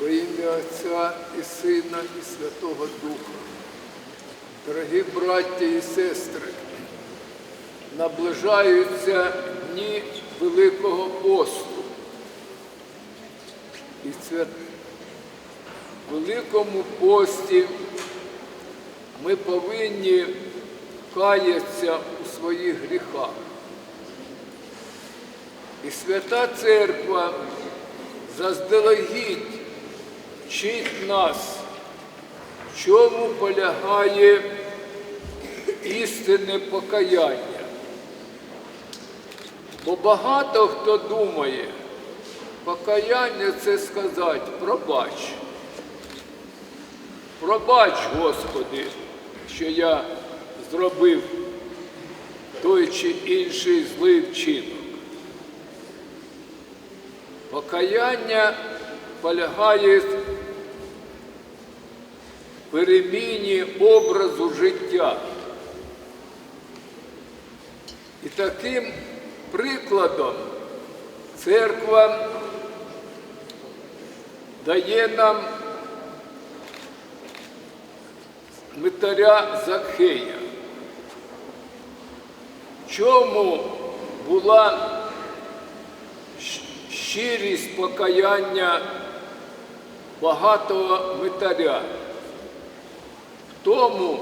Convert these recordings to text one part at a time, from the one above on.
Во ім'я Отця і Сина, і Святого Духа. Дорогі браття і сестри, наближаються дні Великого посту. І в Великому пості ми повинні каятися у своїх гріхах. І Свята Церква заздалегідь вчить нас, в чому полягає істинне покаяння. Бо багато хто думає, покаяння це сказати пробач. Пробач, Господи, що я зробив той чи інший злий вчинок. Покаяння полягає переміні образу життя. І таким прикладом церква дає нам митаря Закхея. Чому була щирість покаяння багатого митаря? Тому,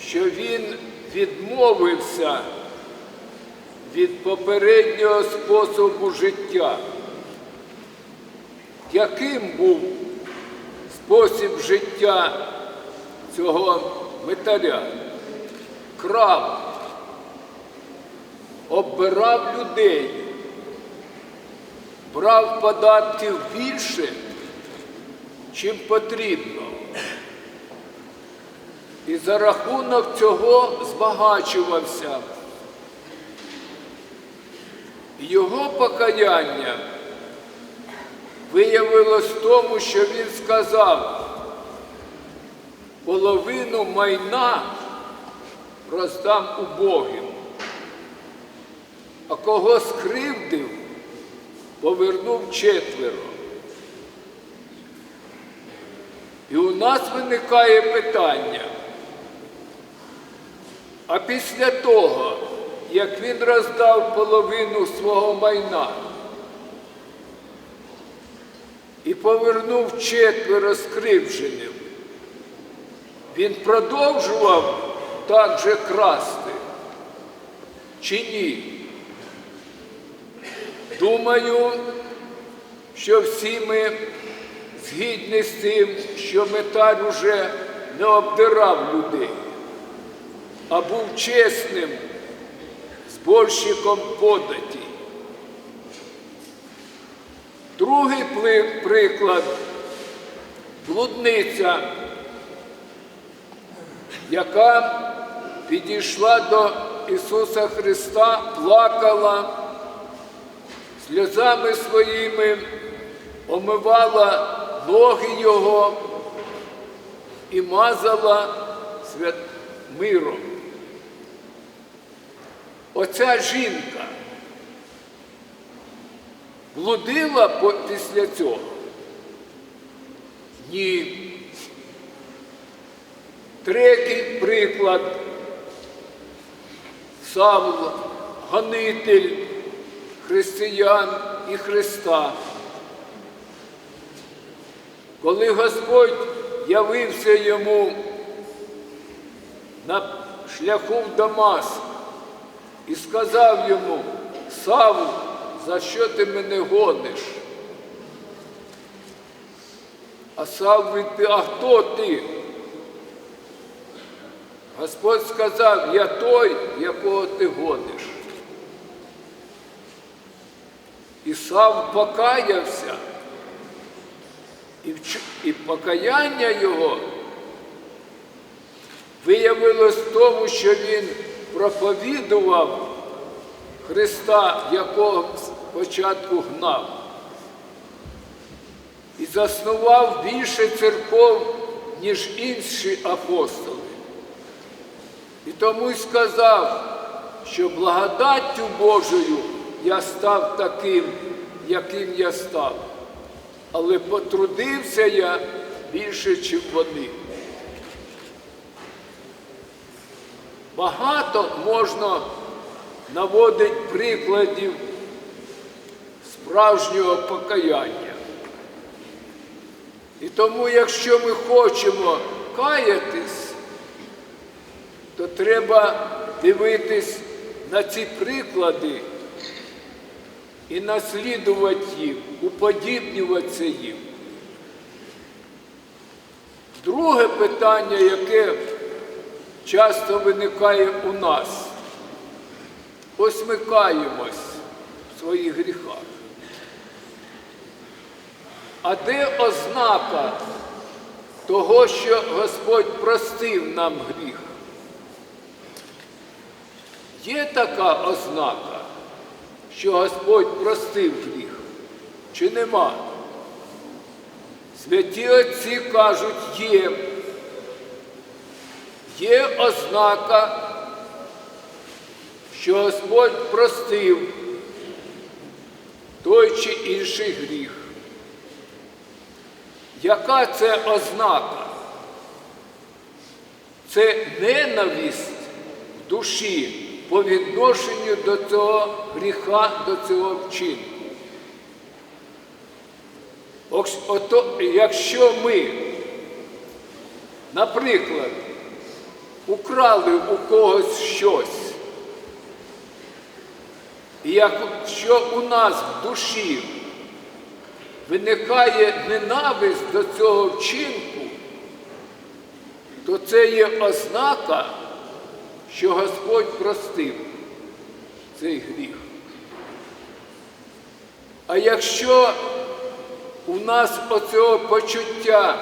що він відмовився від попереднього способу життя. Яким був спосіб життя цього митаря? Крав, оббирав людей, брав податків більше, чим потрібно. І за рахунок цього збагачувався. Його покаяння виявилось в тому, що він сказав, половину майна роздам убогим, а кого скривдив, повернув четверо. І у нас виникає питання. А після того, як він роздав половину свого майна і повернув четверо скривдженим, він продовжував так же красти чи ні? Думаю, що всі ми згідні з тим, що метар уже не обдирав людей, а був чесним зборщиком податі. Другий приклад блудниця, яка підійшла до Ісуса Христа, плакала, сльозами своїми омивала ноги Його і мазала свят миром. Оця жінка блудила після цього? Ні. Третій приклад. Савл, гонитель християн і Христа. Коли Господь явився йому на шляху в Дамаск і сказав йому, Савл, за що ти мене гониш? А Савл відповів, а хто ти? Господь сказав, я той, якого ти гониш. І Савл покаявся, і, і покаяння його виявилось в тому, що він проповідував Христа, якого спочатку гнав, і заснував більше церков, ніж інші апостоли. І тому й сказав, що благодаттю Божою я став таким, яким я став. Але потрудився я більше, ніж вони. Багато можна наводити прикладів справжнього покаяння. І тому, якщо ми хочемо каятись, то треба дивитись на ці приклади і наслідувати їм, уподібнюватися їм. Друге питання, яке часто виникає у нас. Ось ми в своїх гріхах. А де ознака того, що Господь простив нам гріх? Є така ознака, що Господь простив гріх? Чи нема? Святі отці кажуть, є. Є ознака, що Господь простив той чи інший гріх. Яка це ознака? Це ненависть в душі по відношенню до цього гріха, до цього вчинку. Ото, якщо ми, наприклад, украли у когось щось, і якщо у нас в душі виникає ненависть до цього вчинку, то це є ознака, що Господь простив цей гріх. А якщо у нас оцього почуття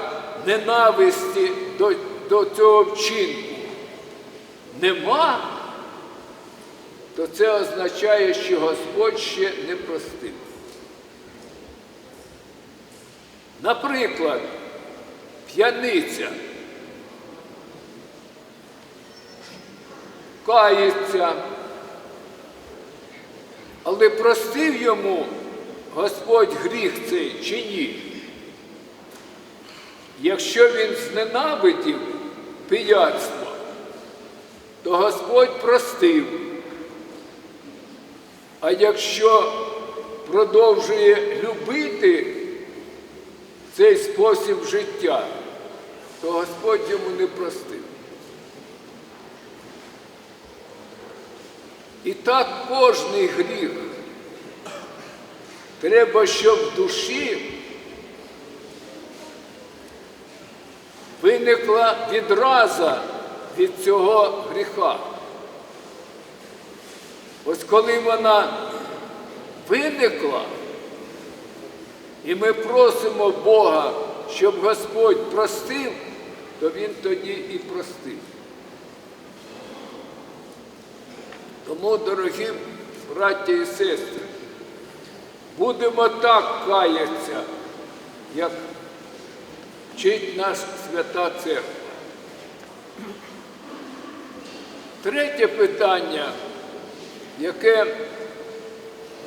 ненависті до, до цього вчинку нема, то це означає, що Господь ще не простив. Наприклад, п'яниця кається, але простив йому Господь гріх цей чи ні? Якщо він зненавидів пияцтво, то Господь простив. А якщо продовжує любити цей спосіб життя, то Господь йому не простив. І так кожний гріх. Треба, щоб в душі виникла відраза від цього гріха. Ось коли вона виникла, і ми просимо Бога, щоб Господь простив, то Він тоді і простив. Тому, дорогі браття і сестри, будемо так каятися, як вчить нас Свята Церква. Третє питання, яке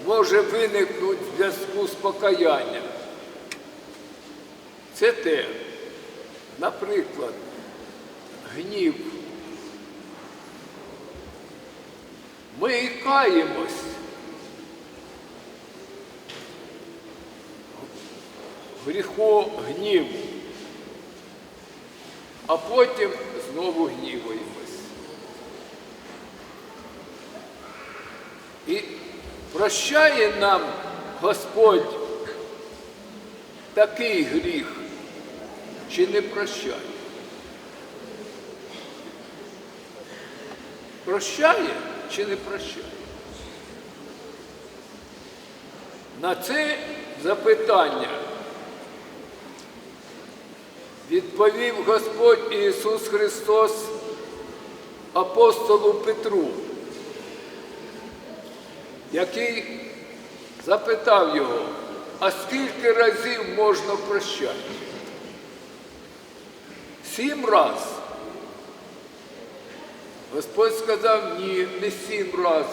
може виникнути в зв'язку з покаянням, це те, наприклад, гнів. Ми і каємось. Гріху гнів, а потім знову гніваємось. І прощає нам Господь такий гріх, чи не прощає? Прощає чи не прощає? На це запитання відповів Господь Ісус Христос апостолу Петру, який запитав його, а скільки разів можна прощати? Сім разів. Господь сказав, ні, не сім раз,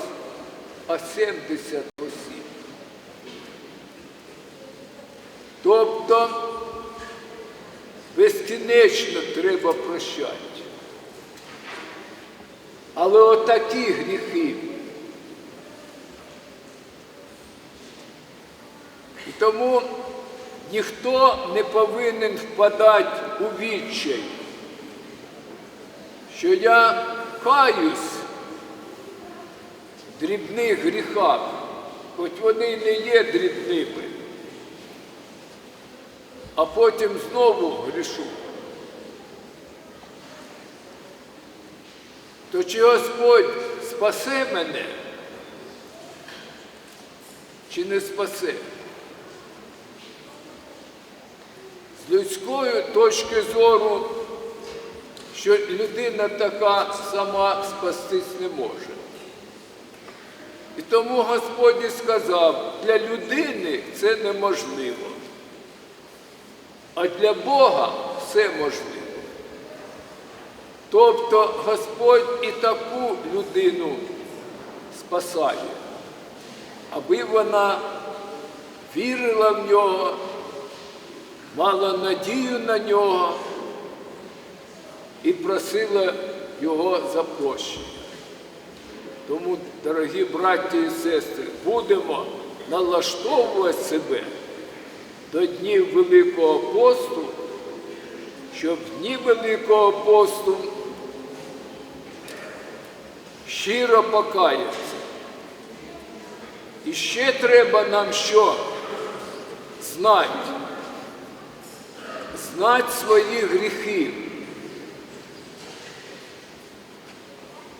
а сімдесят осіб. Тобто безкінечно треба прощати. Але отакі гріхи. Тому ніхто не повинен впадати у відчай, що я каюсь в дрібних гріхах, хоч вони не є дрібними, а потім знову грішу. То чи Господь спасе мене, чи не спасе? З людської точки зору, що людина така сама спастись не може. І тому Господь сказав, для людини це неможливо, а для Бога все можливо. Тобто Господь і таку людину спасає, аби вона вірила в нього, мала надію на нього і просила його за прощення. Тому, дорогі браті і сестри, будемо налаштовувати себе до днів Великого посту, щоб дні Великого посту щиро покаятися. І ще треба нам що? Знати. Знати свої гріхи.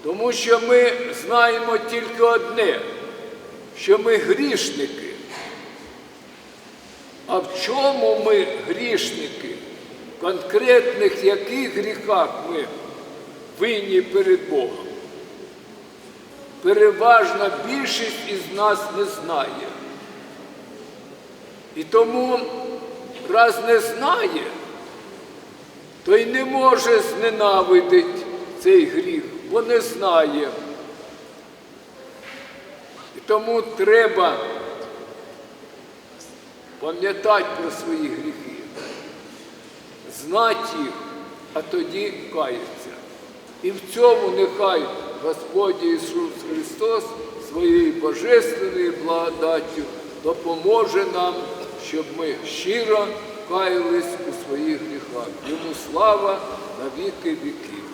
Тому що ми знаємо тільки одне, що ми грішники. А в чому ми грішники? В конкретних яких гріхах ми винні перед Богом? Переважна більшість із нас не знає. І тому, раз не знає, то й не може зненавидити цей гріх, бо не знає. І тому треба пам'ятати про свої гріхи, знати їх, а тоді каятися. І в цьому нехай Господь Ісус Христос своєю божественною благодаттю допоможе нам, щоб ми щиро каялись у своїх гріхах. Йому слава на віки віків.